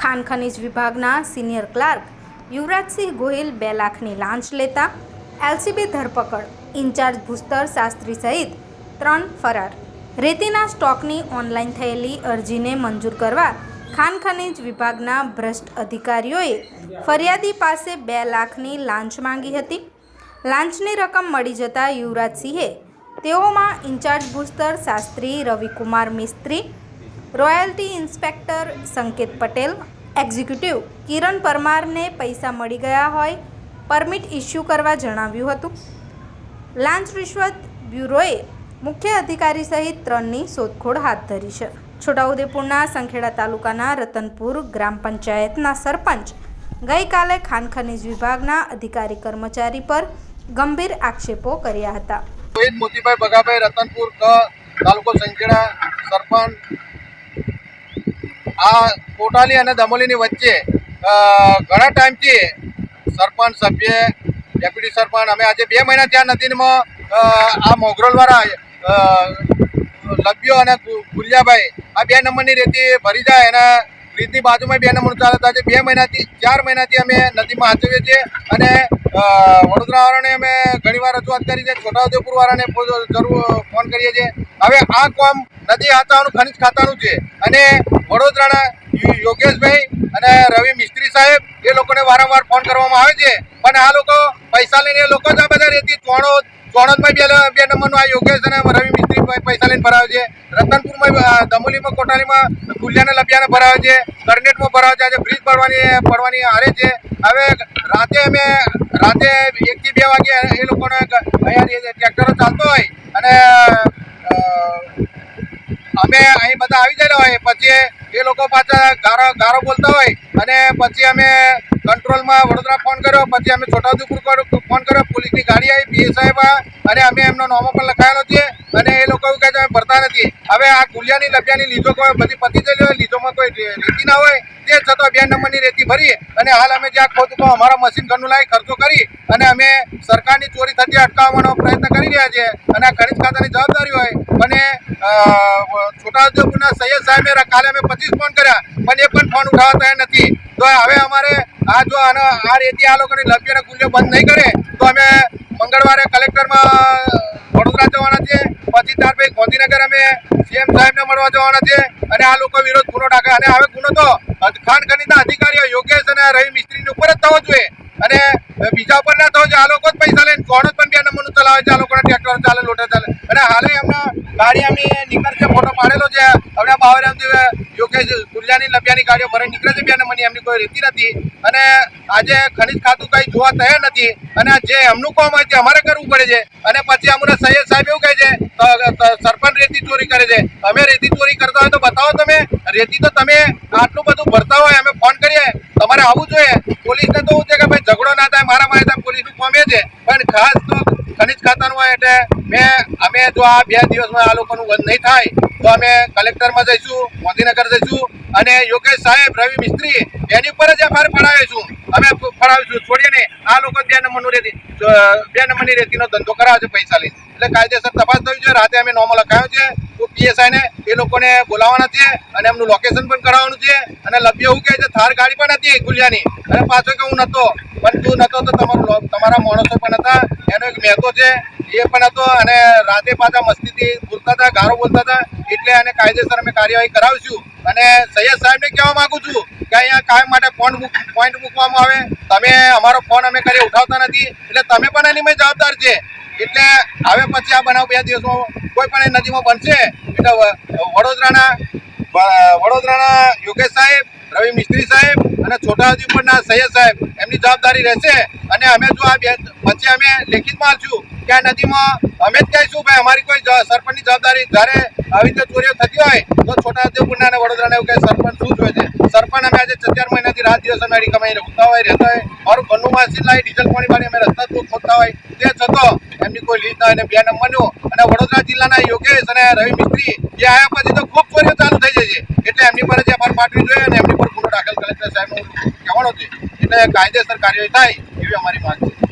ખાન ખનીજ વિભાગના senior clerk Yuvrajsinh Gohil બે લાખની લાંચ લેતા એલસીબી ધરપકડ, ઇન્ચાર્જ ભૂસ્તર શાસ્ત્રી સહિત ત્રણ ફરાર. રેતીના સ્ટોકની ઓનલાઈન થયેલી અરજીને મંજૂર કરવા ખાન ખનીજ વિભાગના ભ્રષ્ટ અધિકારીઓએ ફરિયાદી પાસે બે લાખની લાંચ માંગી હતી. લાંચની રકમ મળી જતા યુવરાજસિંહે તેઓમાં ઇન્ચાર્જ ભૂસ્તર Shastri Ravikumar Mistry royalty inspector Sanket Patel, executive કિરણ પરમારને પૈસા મળી ગયા હોય, પરમિટ ઇસ્યુ કરવા જણાવ્યું હતું. લાંચ રિશ્વત બ્યુરોએ મુખ્ય અધિકારી સહિત ત્રણની શોધખોળ હાથ ધરી છે. છોટાઉદેપુરના સંખેડા તાલુકાના રતનપુર ગ્રામ પંચાયતના સરપંચ ગઈકાલે ખાન ખનીજ વિભાગના અધિકારી કર્મચારી પર ગંભીર આક્ષેપો કર્યા હતા. મોતીભાઈ બગાભાઈ, રતનપુર તાલુકો સંખેડા સરપંચ આ કોટાલી અને દમોલીની વચ્ચે ઘણા ટાઈમથી સરપંચ સભ્ય, ડેપ્યુટી સરપંચ, અમે આજે બે મહિના ત્યાં નદીમાં આ મોગરોલવાળા લભ્યો અને ગુલિયાભાઈ, આ બે નંબરની રેતી ભરી જાય એના બ્રિજની બાજુમાં બે નંબર ચાલતા છે બે મહિનાથી, ચાર મહિનાથી અમે નદીમાં હાચવીએ છીએ અને વડોદરાવાળાને અમે ઘણીવાર રજૂઆત કરી છે, છોટાઉદેપુરવાળાને જરૂર ફોન કરીએ છીએ. હવે આ કામ નદી હાથાનું ખનિજ ખાતાનું છે અને વડોદરાના યોગેશભાઈ અને રવિ મિસ્ત્રી સાહેબ, એ લોકોને વારંવાર ફોન કરવામાં આવે છે. પણ આ લોકો પૈસા લઈને એ લોકો જ આ બધા રેતી ચોણો ચોણોદમાં બે બે નંબરનું આ યોગેશ અને રવિ મિસ્ત્રી પૈસા લઈને ભરાવે છે. રતનપુરમાં દમોલીમાં કોટાલીમાં ગુલિયાને લપિયાને ભરાવે છે. કરનેટમાં ભરાવે છે. આજે બ્રિજ પડવાની પડવાની હારે છે. હવે રાતે અમે, રાતે એકથી બે વાગે એ લોકોને અહીંયા ટ્રેક્ટરો ચાલતો હોય અને અમે અહીં બધા આવી ગયેલા હોય. પછી એ લોકો પાછા ગારો ગારો બોલતા હોય અને પછી અમે કંટ્રોલમાં વડોદરા ફોન કર્યો, પછી અમે છોટાઉદેપુર પર ફોન કર્યો, પોલીસની ગાડી આવી પીએ સાહેબ અને અમે એમનો નોમો પણ લખાયેલો છે. અને એ લોકો એવું કહે છે ભરતા નથી. હવે આ ગુલિયાની લભ્યાની લીધો કોઈ બધી પતી ગયેલી હોય લીધોમાં કોઈ રેતી ના હોય, તે છતાં બે નંબરની રેતી ભરી અને હાલ અમે જ્યાં ખોદ તો અમારા મશીન ઘરનું લાવી ખર્ચો કરી અને અમે સરકારની ચોરી થતી અટકાવવાનો પ્રયત્ન કરી રહ્યા છીએ અને આ ખનિજ ખાતાની જવાબદારી હોય, અને છોટાઉદેપુરના સૈયદ સાહેબે કાલે અમે પચીસ ફોન કર્યા, પણ એ પણ ફોન ઉઠાવવા તૈયાર નથી. તો હવે અમારે આ જો આના, આ રેતી આ લોકોની લભ્ય અને ગુલ્યો બંધ નહીં કરે, તો અમે મંગળવારે કલેક્ટરમાં પછી ગાંધીનગર અમે સીએમ સાહેબને મળવા જવાના છે અને આ લોકો વિરોધ ગુનો ડાકે અને હવે ગુનો તો ખાન ખનીના અધિકારીઓ યોગેશ અને રવિ મિસ્ત્રીની ઉપર જ થવો જોઈએ. અને બીજા ઉપર ના જોઈએ. આ લોકો જ પૈસા લઈને કોણ પણ બે નંબરનું ચલાવે છે, આ લોકોના ટ્રેક્ટર ચાલે લોટા ચાલે. અને હાલે એમના ગાડી એમની છે ફોટો પાડેલો છે. હમણાં બાવરામથી યોગેશ ગુલિયાની લપિયાની ગાડીઓ ભરે નીકળે છે બે નંબરની, એમની કોઈ રહેતી નથી. અને આજે ખનિજ ખાતું કઈ જોવા તૈયાર નથી. અને જે એમનું કામ હોય તે અમારે કરવું પડે છે. અને પછી અમને સૈયદ સાહેબ એવું કહે છે, ત- ત- સરપંચ રેતી ચોરી કરે છે. અમે રેતી ચોરી કરતા હોય તો બતાવો તમે. રેતી તો તમે આટલું બધું ભરતા હોય, અમે ફોન કરીએ. તમારે આવવું જોઈએ. પોલીસને તો એવું છે કે ભાઈ ઝઘડો ના થાય મારા મારે થાય પોલીસનું કામ છે. પણ ખાસ તો ખનિજ ખાતાનું હોય એટલે મેં, અમે જો આ બે દિવસમાં આ લોકોનું બંધ નહીં થાય, તો અમે કલેક્ટરમાં જઈશું, ગાંધીનગર જઈશું અને યોગેશ સાહેબ, રવિ મિસ્ત્રી, એની ઉપર જ એફઆઈઆર ફડાવીશું અમે ફડાવીશું છોડીએ નહીં. આ લોકો બે નંબરનું રેતી બે નંબરની રેતીનો ધંધો કરાવે છે પૈસા લઈને. એટલે કાયદેસર તપાસ થવી જોઈએ. રાતે અમે નોમો લખાયું છે. તો પીએસઆઈને એ લોકોને બોલાવવાના છે અને એમનું લોકેશન પણ કરાવવાનું છે. અને લભ્ય એવું કહે છે, થાર ગાડી પણ હતી ગુલિયાની. અને પાછો કે હું નતો. પણ તું તો તમારો તમારા માણસો પણ હતા. એનો એક મહેતો છે, એ પણ હતો અને રાતે પાછા મસ્તીથી બોલતા હતા, ગારો બોલતા હતા. એટલે અને કાયદેસર અમે કાર્યવાહી કરાવીશું. અને સૈયદ સાહેબને કહેવા માગું છું કે અહીંયા કાયમ માટે ફોન પોઈન્ટ મૂકવામાં આવે. તમે અમારો ફોન અમે કરી ઉઠાવતા નથી. એટલે તમે પણ એની મેં જવાબદાર છે. એટલે હવે પછી આ બનાવ બે દિવસમાં કોઈ પણ નદીમાં બનશે. એટલે વડોદરાના વડોદરાના યોગેશ સાહેબ, રવિ મિસ્ત્રી સાહેબ ઉપરના સૈયદ સાહેબ, એમની જવાબદારી રહેશે. અને અમે જો આ બે, પછી અમે લેખિતમાં આપશું કે આ નદીમાં અમે જ કહીશું, ભાઈ, અમારી કોઈ સરપંચની જવાબદારી જ્યારે આવી રીતે ચોરીઓ થતી હોય, તો છોટાઉદેપુરના અને વડોદરાને એવું કહે, સરપંચ શું જોઈએ છે? સરપંચ અમે આજે ચાર મહિનાથી રાત દિવસ અમે અડી ઉઠતા હોય, રહેતા હોય. મારું ઘરનું માસીન લાવી ડીઝલ પાણી પાણી અમે રસ્તા જ ખોદતા હોય. તે છતાં એમની કોઈ લીધ ના હોય બે નંબરનું અને વડોદરા જિલ્લાના યોગેશ અને રવિ મિસ્ત્રી જે આવ્યા પછી તો ખૂબ ચોરીઓ ચાલુ થઈ જાય છે. એટલે એમની પર જે એફઆઈઆર પાઠવી જોઈએ અને એમની પર ગુનો દાખલ કલેક્ટર સાહેબનું કહેવાનો કાયદેસર કાર્યવાહી થાય એવી અમારી માંગ છે.